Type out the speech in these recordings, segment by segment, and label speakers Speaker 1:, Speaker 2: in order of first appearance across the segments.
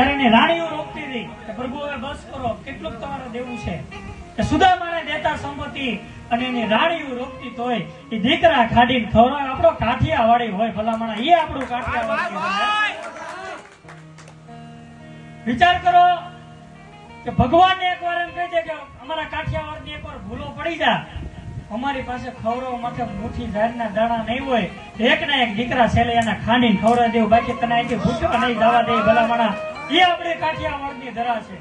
Speaker 1: ત્યારે એની રાણીઓ રોકતી હતી કે પ્રભુ હવે બસ કરો. કેટલું તમારે દેવું છે. સુદામાને દેતા સંપત્તિ અને એની રાણીઓ રોકતી તોય એ દીકરા ખાડીને ખવડાવે. આપણો કાઠિયાવાડી હોય ભલામણા. એ આપણું કાઠિયાવાડી. વિચાર કરો કે ભગવાન એકવાર એમ કહે છે કે અમારા કાઠિયાવાડની એકવાર ભૂલો પડી જા. અમારી પાસે ખવડો માટે મુઠ્ઠી ધારના દાણા નહીં હોય. એક ના એક દીકરા છેલ્લે એના ખાંડીને ખવડાવી દેવું. બાકી તને અહીંથી ભૂખ્યો નહીં જવા દે ભલામણા. એ આપણી કાઠિયાવાડની ધરા છે.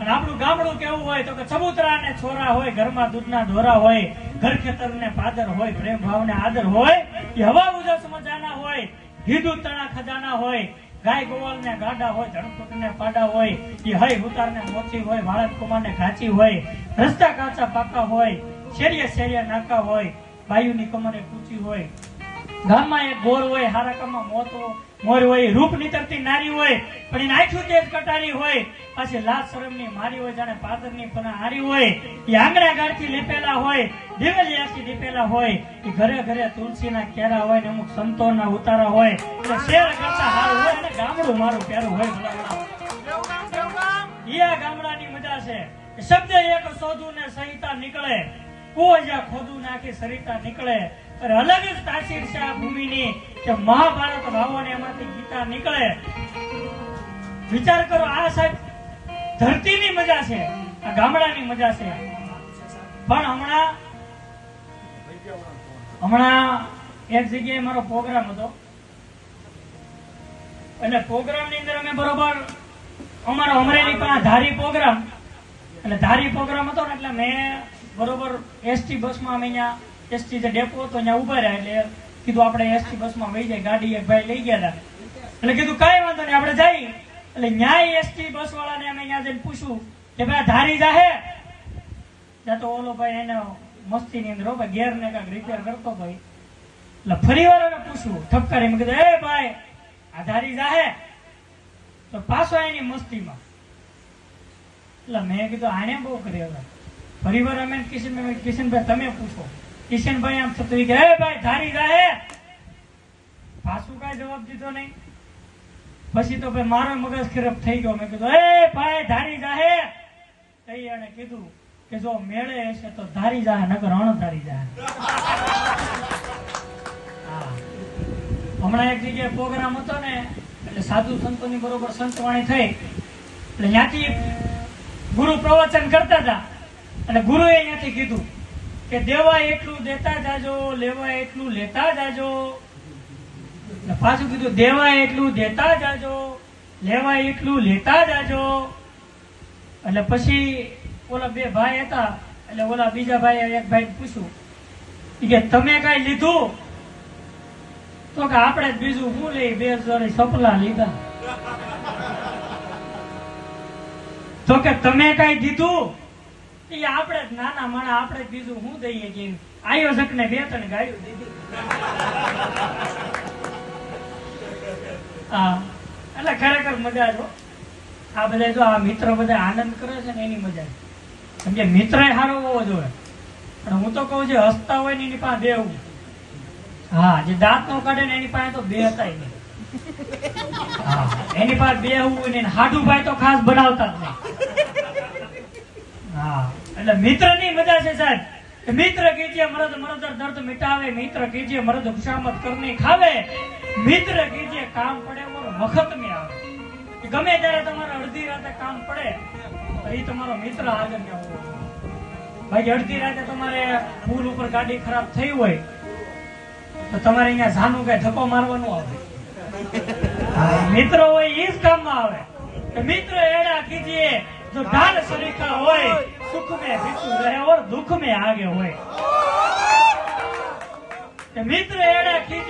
Speaker 1: અને આપણું ગામડું કેવું હોય તો કે ચબૂતરા ને છોરા હોય, ઘરમાં દૂધના ધોરા હોય, ઘર ખેતર ને પાદર હોય, પ્રેમ ભાવ ને આદર હોય, એ હવા ઉજસ મજાના હોય હિદુ તણા ખજાના હોય, ગાય ગોવાલ ને ગાડા હોય ધણપટ ને પાડા હોય, એ હય ઉતાર ને મોચી હોય વાળક કુમાર ને ઘાચી હોય, રસ્તા કાચા પાકા હોય, શેરીએ શેરીએ નાકા હોય, બાયુની કમરે કૂચી હોય ગામમાં એક ગોર હોય, હારાકામાં મોત મોર હોય રૂપ નીતરતી નારી હોય, પણ એને આખું તેજ કટારી હોય, પાછી લાજ શરમની મારી હોય, જાણે પાદરની પણ હારી હોય, એ આંગણા ગાળથી લીપેલા હોય, દિવેલી આખી દીપેલા હોય, એ ઘરે ઘરે તુલસીના કેરા હોય ને અમુક સંતોના ઉતારા હોય, એટલે શેર કરતા હારું હોય અને ગામડું મારું પ્યારું હોય ભલા ઈ આ ગામડાની મજા છે. શબ્દ એક શોધું ને સહિતા નીકળે. કોઈ ખોદું નાખી, સરિતા નીકળે. અરે અલગ જ તાસીર છે આ ભૂમિની કે મહાભારત ભાવો ને એમાંથી ગીતા નીકળે. વિચાર કરો, આ સાહેબ ધરતીની મજા છે, આ ગામડાની મજા છે. પણ હમણાં હમણાં એક જગ્યાએ મારો પ્રોગ્રામ હતો. અને પ્રોગ્રામની અંદર અમે બરોબર અમારો અમરેલી પાસે ધારી પ્રોગ્રામ એટલે ધારી પ્રોગ્રામ હતો ને, એટલે મેં બરોબર એસટી બસમાં અમે અહીંયા એસટી જે ડેપો હતો અહીંયા ઊભા રહ્યા એટલે કીધું આપણે એસટી બસમાં વહી જાય, ગાડી એક ભાઈ લઈ ગયા હતા એટલે કીધું કાંઈ વાંધો નહીં, આપણે જઈ એટલે ન્યાય એસટી બસ વાળાને અમે અહીંયા જઈને પૂછ્યું કે ભાઈ ધારી જાહે? ત્યાં તો ઓલો ભાઈ એને મસ્તી ની અંદર ભાઈ ગેર ને કાંઈક રિપેર કરતો ભાઈ એટલે ફરી વાર અમે પૂછ્યું, ઠપકારી મેં કીધું, એ ભાઈ, આ ધારી જાહે? તો પાછો એની મસ્તીમાં. એટલે મેં કીધું, આને બહુ કર્યો હવે ફરી વાર અમે કિશનભાઈ કિશનભાઈ તમે પૂછો. કિશનભાઈ આમ થતું ભાઈ, ધારી જાહે. પાછું કાંઈ જવાબ દીધો નહીં. પછી તો ભાઈ મારો મગજ ખરાબ થઈ ગયો. મેં કીધું એ ભાઈ, ધારી જાહે. તઈ એને કીધું કે, જો મેળે હશે તો ધારી જાહે, નકર અણ ધારી જાહે. હમણાં એક જગ્યાએ પ્રોગ્રામ હતો ને, એટલે સાધુ સંતોની બરોબર સંતવાણી થઈ. એટલે ત્યાંથી ગુરુ પ્રવચન કરતા હતા. અને ગુરુએ અહીંયાથી કીધું કે દેવા એટલું દેતા જાજો લેવા એટલું લેતા જાજો. પાછું કીધું દેવા એટલું દેતા જાજો લેવા એટલું લેતા જાજો. એટલે પછી ઓલા બે ભાઈ હતા, એટલે ઓલા બીજા ભાઈ એક ભાઈ પૂછ્યું કે, તમે કઈ લીધું? તો કે, આપણે બીજું હું લઈ, બે જોડે સપલા લીધા. તો કે, તમે કઈ દીધું? આપણે જ નાના માણા આપણે જ બીજું શું દઈએ કે આયોજક ને બે ત્રણ ગાયું દીધી. હા, એટલે ખરેખર મજા જો આ બધા જો આ મિત્રો બધા આનંદ કરે છે ને એની મજા કેમ મિત્ર સારો હોવો જોઈએ. પણ હું તો કહું છું, હસતા હોય ને એની પાસે બેવું હા, જે દાંત નો કાઢે ને એની પાસે તો બે હતા નહીં. એની પાસે બે હોય ને હાડુ ભાઈ તો ખાસ બનાવતા જ નહીં. હા એટલે મિત્રની મજા છે સાહેબ. મિત્ર કીજે મરદ મરદર દર્દ મિટાવે મિત્ર કીજે મરદ ખુશામત કરની ખાવે મિત્ર કીજે કામ પડે ઓર વખત મે આવે. ગમે ત્યારે તમારે અડધી રાતે કામ પડે એ તમારો મિત્ર હાજર ને હોવો. બાકી અડધી રાતે તમારે પુલ ઉપર ગાડી ખરાબ થઈ હોય તો તમારે અહીંયા જાનું કઈ ધક્કો મારવાનું આવે. મિત્ર હોય એ જ કામમાં આવે. કે મિત્ર એડા કીજીએ जो ढाल शरीका होए सुख में हितु रहे और दुख में आगे होए मित्र एड़ा